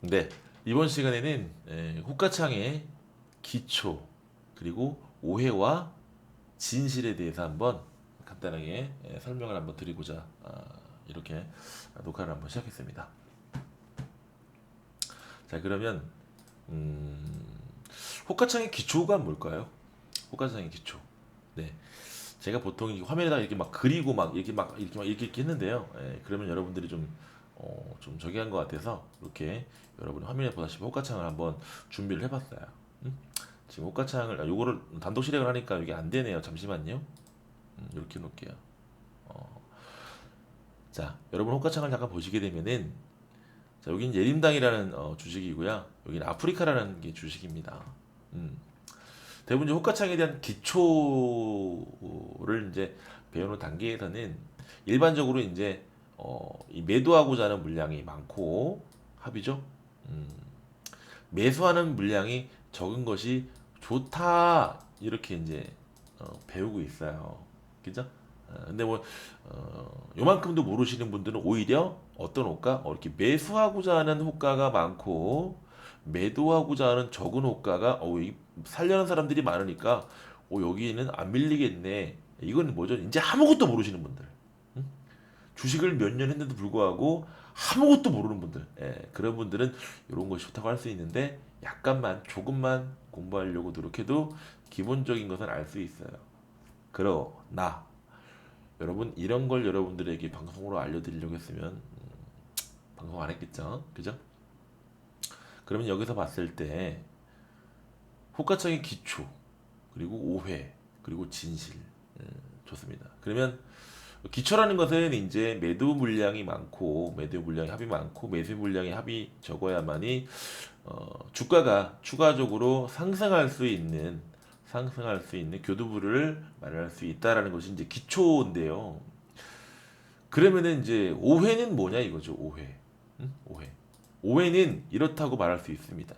네, 이번 시간에는 에, 호가창의 기초 그리고 오해와 진실에 대해서 한번 간단하게 에, 설명을 한번 드리고자 아, 이렇게 녹화를 한번 시작했습니다. 자, 그러면 음, 호가창의 기초가 뭘까요? 호가창의 기초. 네. 제가 보통 이 화면에다 이렇게 막 그리고 막 이렇게 막 이렇게 막 이렇게, 했는데요. 예, 그러면 여러분들이 좀 어, 좀 저기 한 것 같아서 이렇게 여러분이 화면에 보다시피 호가창을 한번 준비를 해봤어요. 음? 지금 호가창을 아, 요거를 단독 실행을 하니까 이게 안 되네요. 잠시만요. 음, 이렇게 놓을게요. 어, 자, 여러분 호가창을 잠깐 보시게 되면은 자, 여기는 예림당이라는 어, 주식이고요. 여기는 아프리카라는 게 주식입니다. 음. 대부분 이제 호가창에 대한 기초를 이제 배우는 단계에서는 일반적으로 이제 어, 이 매도하고자 하는 물량이 많고 합이죠. 음, 매수하는 물량이 적은 것이 좋다 이렇게 이제 어, 배우고 있어요. 그죠? 어, 근데 뭐 어, 요만큼도 모르시는 분들은 오히려 어떤 호가? 어, 이렇게 매수하고자 하는 호가가 많고 매도하고자 하는 적은 호가가 어, 이 살려는 사람들이 많으니까 어, 여기는 안 밀리겠네. 이건 뭐죠? 이제 아무것도 모르시는 분들. 응? 주식을 몇 년 했는데도 불구하고 아무것도 모르는 분들. 예, 그런 분들은 이런 것이 좋다고 할 수 있는데 약간만 조금만 공부하려고 노력해도 기본적인 것은 알 수 있어요. 그러나 여러분 이런 걸 여러분들에게 방송으로 알려드리려고 했으면 음, 방송 안 했겠죠, 그죠? 그러면 여기서 봤을 때 호가창의 기초 그리고 오해 그리고 진실 음, 좋습니다. 그러면 기초라는 것은 이제 매도 물량이 많고 매도 물량이 합이 많고 매수 물량이 합이 적어야만이 어, 주가가 추가적으로 상승할 수 있는 상승할 수 있는 교두부를 마련할 수 있다라는 것이 이제 기초인데요. 그러면은 이제 오해는 뭐냐 이거죠. 오해. 응? 오해. 오해는 이렇다고 말할 수 있습니다.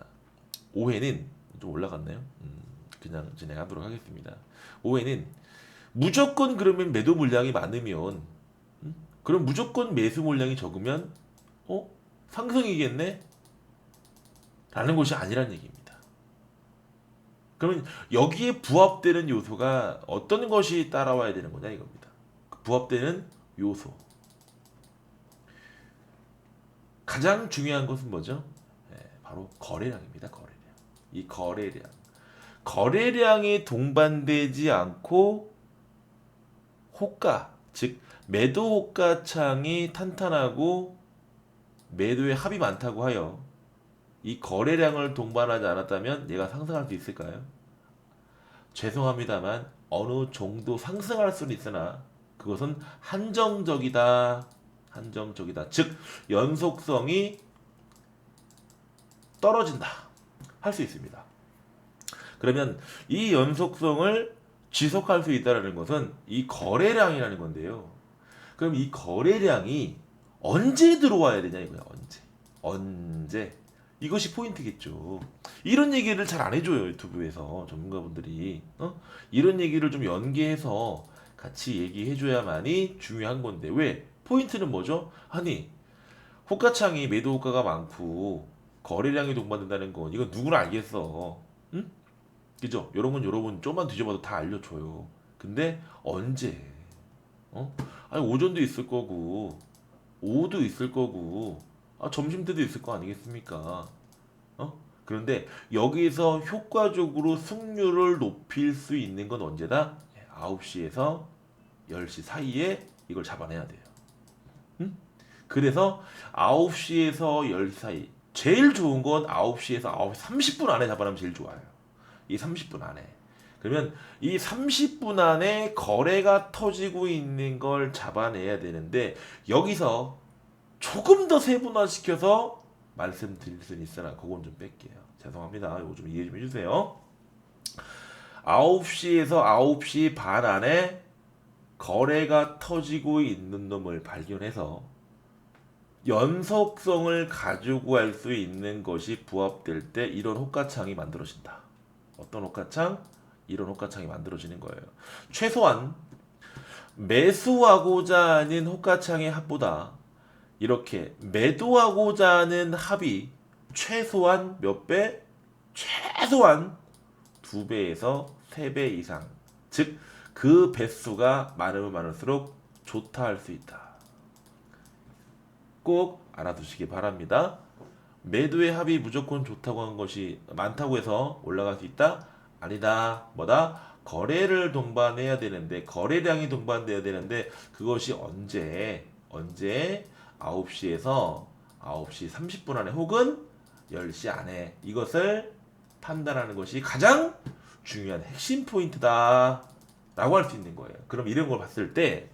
오해는 좀 올라갔나요? 음, 그냥 진행하도록 하겠습니다. 오해는 무조건 그러면 매도 물량이 많으면 음? 그럼 무조건 매수 물량이 적으면 어 상승이겠네? 라는 것이 아니란 얘기입니다. 그러면 여기에 부합되는 요소가 어떤 것이 따라와야 되는 거냐 이겁니다. 그 부합되는 요소. 가장 중요한 것은 뭐죠? 네, 바로 거래량입니다. 거래량. 이 거래량. 거래량이 동반되지 않고 호가, 즉 매도 호가 창이 탄탄하고 매도의 합이 많다고 하여 이 거래량을 동반하지 않았다면 얘가 상승할 수 있을까요? 죄송합니다만 어느 정도 상승할 수는 있으나 그것은 한정적이다. 한정적이다. 즉 연속성이 떨어진다. 할 수 있습니다. 그러면 이 연속성을 지속할 수 있다는 것은 이 거래량이라는 건데요. 그럼 이 거래량이 언제 들어와야 되냐 이거야. 언제. 언제. 이것이 포인트겠죠. 이런 얘기를 잘 안 해줘요 유튜브에서 전문가분들이 어? 이런 얘기를 좀 연계해서 같이 얘기해줘야만이 중요한 건데 왜 포인트는 뭐죠? 아니 호가창이 매도 호가가 많고 거래량이 동반된다는 건 이건 누구나 알겠어, 응? 그죠? 여러분 여러분 좀만 뒤져봐도 다 알려줘요. 근데 언제? 어? 아니 오전도 있을 거고 오후도 있을 거고 아, 점심 때도 있을 거 아니겠습니까? 어? 그런데 여기서 효과적으로 승률을 높일 수 있는 건 언제다? 9시에서 10시 사이에 이걸 잡아내야 돼요. 응? 그래서 9시에서 10시 사이 제일 좋은 건 9시에서 9시 30분 안에 잡아내면 제일 좋아요. 이 30분 안에. 그러면 이 30분 안에 거래가 터지고 있는 걸 잡아내야 되는데 여기서 조금 더 세분화시켜서 말씀드릴 수는 있으나 그건 좀 뺄게요. 죄송합니다. 이거 좀 이해 좀 해주세요. 9시에서 9시 반 안에 거래가 터지고 있는 놈을 발견해서 연속성을 가지고 할 수 있는 것이 부합될 때 이런 호가창이 만들어진다. 어떤 호가창? 이런 호가창이 만들어지는 거예요. 최소한 매수하고자 하는 호가창의 합보다 이렇게 매도하고자 하는 합이 최소한 몇 배? 최소한 두 배에서 세 배 이상. 즉 그 배수가 많으면 많을수록 좋다 할 수 있다. 꼭 알아두시기 바랍니다. 매도의 합이 무조건 좋다고 한 것이 많다고 해서 올라갈 수 있다? 아니다. 뭐다? 거래를 동반해야 되는데 거래량이 동반돼야 되는데 그것이 언제 언제 9시에서 9시 30분 안에 혹은 10시 안에 이것을 판단하는 것이 가장 중요한 핵심 포인트다 라고 할 수 있는 거예요. 그럼 이런 걸 봤을 때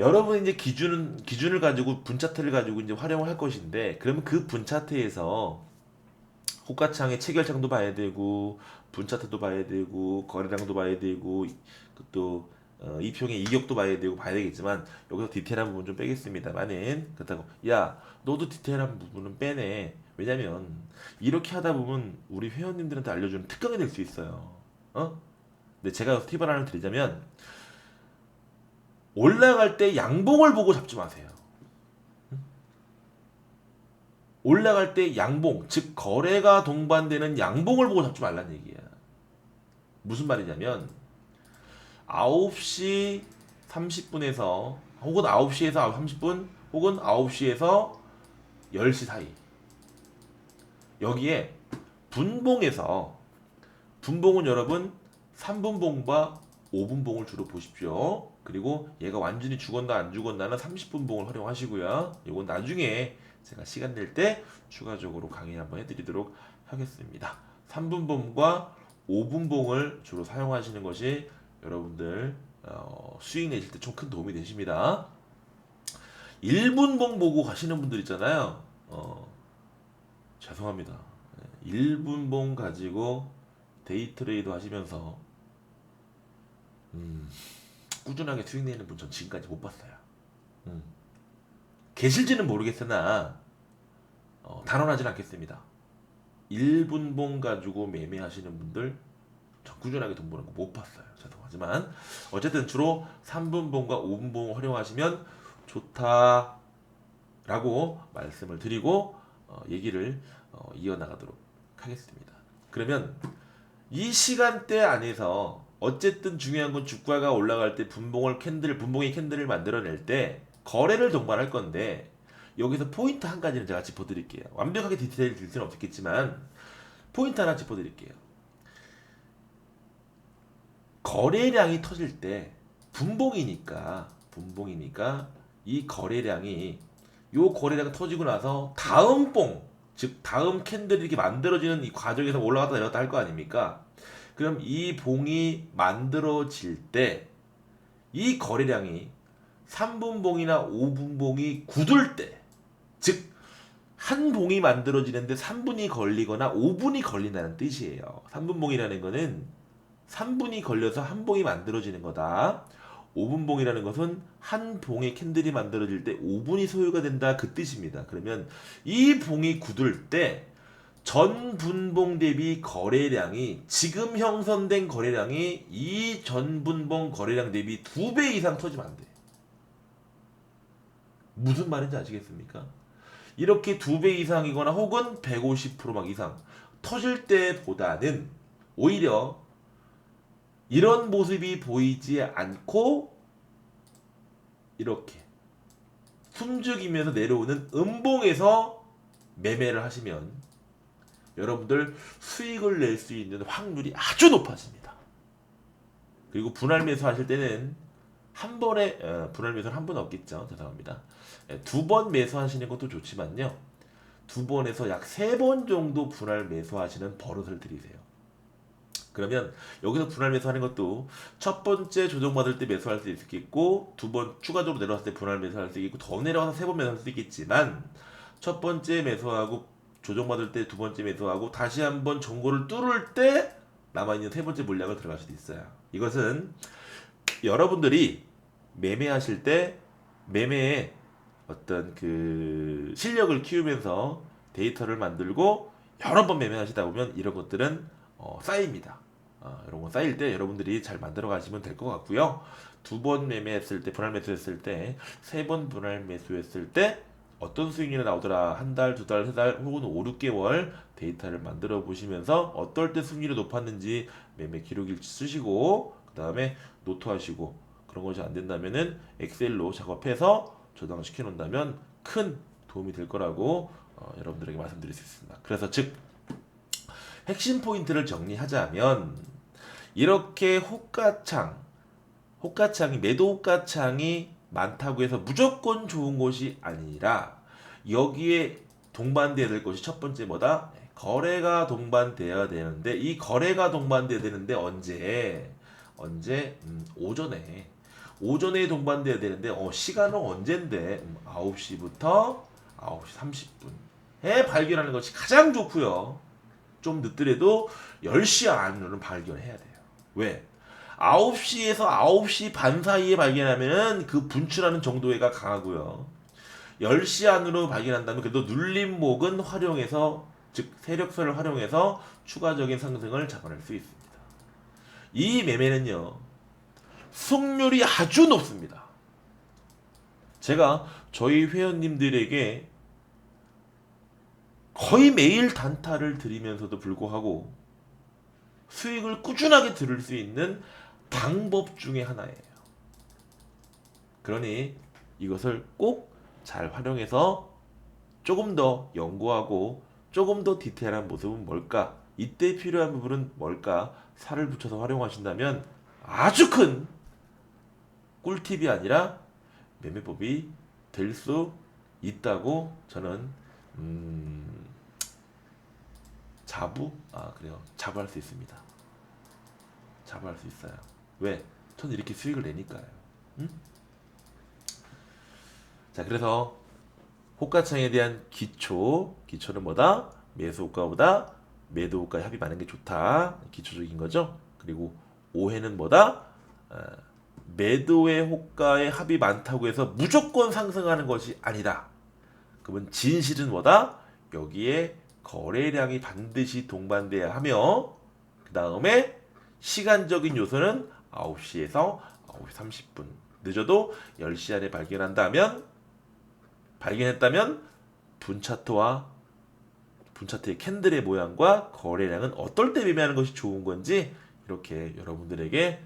여러분 이제 기준은 기준을 가지고 분차트를 가지고 이제 활용을 할 것인데 그러면 그 분차트에서 호가창의 체결창도 봐야 되고 분차트도 봐야 되고 거래량도 봐야 되고 또 어, 이평의 이격도 봐야 되고 봐야 되겠지만 여기서 디테일한 부분 좀 빼겠습니다만은 그렇다고 야 너도 디테일한 부분은 빼내 왜냐면 이렇게 하다 보면 우리 회원님들한테 알려주는 특강이 될 수 있어요 어? 근데 제가 팁을 하나 드리자면 올라갈 때 양봉을 보고 잡지 마세요 올라갈 때 양봉, 즉 거래가 동반되는 양봉을 보고 잡지 말란 얘기야. 무슨 말이냐면 9시 30분에서 혹은 9시에서 30분 혹은 9시에서 10시 사이 여기에 분봉에서 분봉은 여러분 3분봉과 5분봉을 주로 보십시오. 그리고 얘가 완전히 죽었나 안 죽었나는 30분 봉을 활용하시고요. 이건 나중에 제가 시간 낼때 추가적으로 강의 한번 해드리도록 하겠습니다. 3분 봉과 5분 봉을 주로 사용하시는 것이 여러분들 어, 수익 내실 때 좀 큰 도움이 되십니다. 1분 봉 보고 가시는 분들 있잖아요. 어, 죄송합니다. 1분 봉 가지고 데이 트레이드 하시면서 음, 꾸준하게 수익 내는 분 전 지금까지 못 봤어요. 음. 계실지는 모르겠으나 어, 단언하진 않겠습니다. 1분봉 가지고 매매하시는 분들 저 꾸준하게 돈 버는 거 못 봤어요. 죄송하지만 어쨌든 주로 3분봉과 5분봉 활용하시면 좋다라고 말씀을 드리고 어, 얘기를 어, 이어나가도록 하겠습니다. 그러면 이 시간대 안에서 어쨌든 중요한 건 주가가 올라갈 때 분봉을 캔들 분봉의 캔들을 만들어낼 때 거래를 동반할 건데 여기서 포인트 한 가지는 제가 짚어드릴게요. 완벽하게 디테일 들 수는 없겠지만 포인트 하나 짚어드릴게요. 거래량이 터질 때 분봉이니까 분봉이니까 이 거래량이 요 거래량 터지고 나서 다음 봉, 즉 다음 캔들이 이렇게 만들어지는 이 과정에서 올라갔다 내렸다 할 거 아닙니까? 그럼 이 봉이 만들어질 때 이 거래량이 3분봉이나 5분봉이 굳을 때, 즉, 한 봉이 만들어지는데 3분이 걸리거나 5분이 걸린다는 뜻이에요. 3분봉이라는 거는 3분이 걸려서 한 봉이 만들어지는 거다. 5분봉이라는 것은 한 봉의 캔들이 만들어질 때 5분이 소요가 된다. 그 뜻입니다. 그러면 이 봉이 굳을 때 전 분봉 대비 거래량이 지금 형성된 거래량이 이 전 분봉 거래량 대비 두 배 이상 터지면 안 돼. 무슨 말인지 아시겠습니까? 이렇게 두 배 이상이거나 혹은 150%막 이상 터질 때보다는 오히려 이런 모습이 보이지 않고 이렇게 숨죽이면서 내려오는 음봉에서 매매를 하시면 여러분들 수익을 낼 수 있는 확률이 아주 높아집니다. 그리고 분할 매수 하실 때는 한 번에 어, 분할 매수는 한 번 없겠죠. 죄송합니다. 예, 두번 매수하시는 것도 좋지만요. 두 번에서 약 세 번 정도 분할 매수하시는 버릇을 들이세요. 그러면 여기서 분할 매수하는 것도 첫 번째 조정받을 때 매수할 수 있겠고 두 번 추가적으로 내려왔을 때 분할 매수할 수 있겠고 더 내려와서 세 번 매수할 수 있겠지만 첫 번째 매수하고 조정받을 때 두 번째 매수하고 다시 한번 정고를 뚫을 때 남아있는 세 번째 물량을 들어갈 수도 있어요. 이것은 여러분들이 매매하실 때 매매의 어떤 그 실력을 키우면서 데이터를 만들고 여러 번 매매하시다 보면 이런 것들은 어, 쌓입니다. 어, 이런 거 쌓일 때 여러분들이 잘 만들어 가시면 될 것 같고요. 두 번 매매했을 때 분할 매수했을 때 세 번 분할 매수했을 때 어떤 수익률이 나오더라 한 달, 두 달, 세 달 혹은 5, 6개월 데이터를 만들어 보시면서 어떨 때 수익률이 높았는지 매매 기록일 쓰시고 그 다음에 노트하시고 그런 것이 안 된다면은 엑셀로 작업해서 저장시켜 놓는다면 큰 도움이 될 거라고 어, 여러분들에게 말씀드릴 수 있습니다. 그래서 즉 핵심 포인트를 정리하자면 이렇게 호가창 호가창이 매도 호가창이 많다고 해서 무조건 좋은 것이 아니라 여기에 동반돼야 될 것이 첫 번째 뭐다? 거래가 동반돼야 되는데 이 거래가 동반돼야 되는데 언제? 언제? 음, 오전에 오전에 동반돼야 되는데 어 시간은 언젠데? 음, 9시부터 9시 30분에 발견하는 것이 가장 좋고요. 좀 늦더라도 10시 안으로는 발견해야 돼요. 왜? 9시에서 9시 반 사이에 발견하면은 그 분출하는 정도가 강하고요. 10시 안으로 발견한다면 그래도 눌림목은 활용해서 즉 세력선을 활용해서 추가적인 상승을 잡아낼 수 있습니다. 이 매매는요. 승률이 아주 높습니다. 제가 저희 회원님들에게 거의 매일 단타를 드리면서도 불구하고 수익을 꾸준하게 들을 수 있는 방법 중에 하나예요. 그러니 이것을 꼭 잘 활용해서 조금 더 연구하고 조금 더 디테일한 모습은 뭘까? 이때 필요한 부분은 뭘까? 살을 붙여서 활용하신다면 아주 큰 꿀팁이 아니라 매매법이 될 수 있다고 저는 음, 자부 아 그래요 자부할 수 있습니다. 자부할 수 있어요. 왜? 전 이렇게 수익을 내니까요. 응? 자, 그래서 호가창에 대한 기초, 기초는 뭐다? 매수 호가보다 매도 호가의 합이 많은 게 좋다. 기초적인 거죠. 그리고 오해는 뭐다? 어, 매도의 호가의 합이 많다고 해서 무조건 상승하는 것이 아니다. 그러면 진실은 뭐다? 여기에 거래량이 반드시 동반돼야 하며 그 다음에 시간적인 요소는 9시에서 9시 30분 늦어도 10시 안에 발견한다면 발견했다면 분차트와 분차트의 캔들의 모양과 거래량은 어떨 때 매매하는 것이 좋은 건지 이렇게 여러분들에게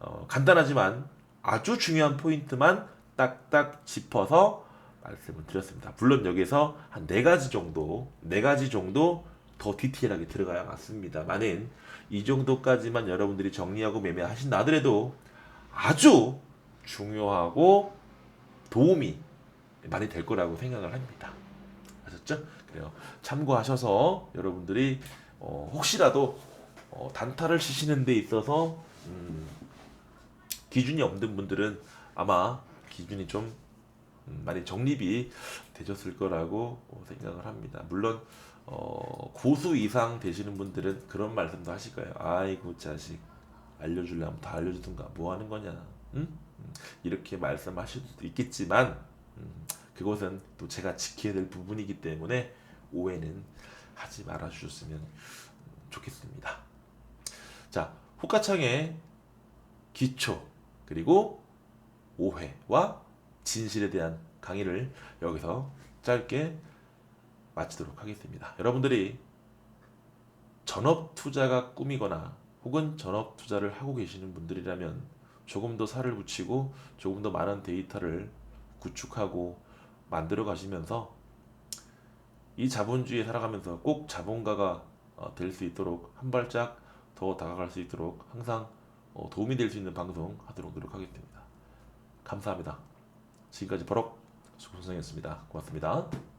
어, 간단하지만 아주 중요한 포인트만 딱딱 짚어서 말씀을 드렸습니다. 물론 여기서 한 네 가지 정도, 네 가지 정도 더 디테일하게 들어가야 맞습니다만은 이 정도까지만 여러분들이 정리하고 매매하신다 하더라도 아주 중요하고 도움이 많이 될 거라고 생각을 합니다. 아셨죠? 그래요. 참고하셔서 여러분들이 어, 혹시라도 어, 단타를 치시는 데 있어서 음, 기준이 없는 분들은 아마 기준이 좀 음, 많이 정립이 되셨을 거라고 생각을 합니다. 물론 어, 고수 이상 되시는 분들은 그런 말씀도 하실 거예요. 아이고 자식 알려주려면 다 알려주든가 뭐 하는 거냐. 응? 음, 이렇게 말씀하실 수도 있겠지만 음, 그것은 또 제가 지켜야 될 부분이기 때문에 오해는 하지 말아 주셨으면 좋겠습니다. 자, 호가창의 기초 그리고 오해와 진실에 대한 강의를 여기서 짧게 마치도록 하겠습니다. 여러분들이 전업 투자가 꿈이거나 혹은 전업 투자를 하고 계시는 분들이라면 조금 더 살을 붙이고 조금 더 많은 데이터를 구축하고 만들어 가시면서 이 자본주의에 살아가면서 꼭 자본가가 어, 될수 있도록 한 발짝 더 다가갈 수 있도록 항상 어, 도움이 될 수 있는 방송 하도록 노력하겠습니다. 감사합니다. 지금까지 버럭 수고선생이었습니다. 고맙습니다.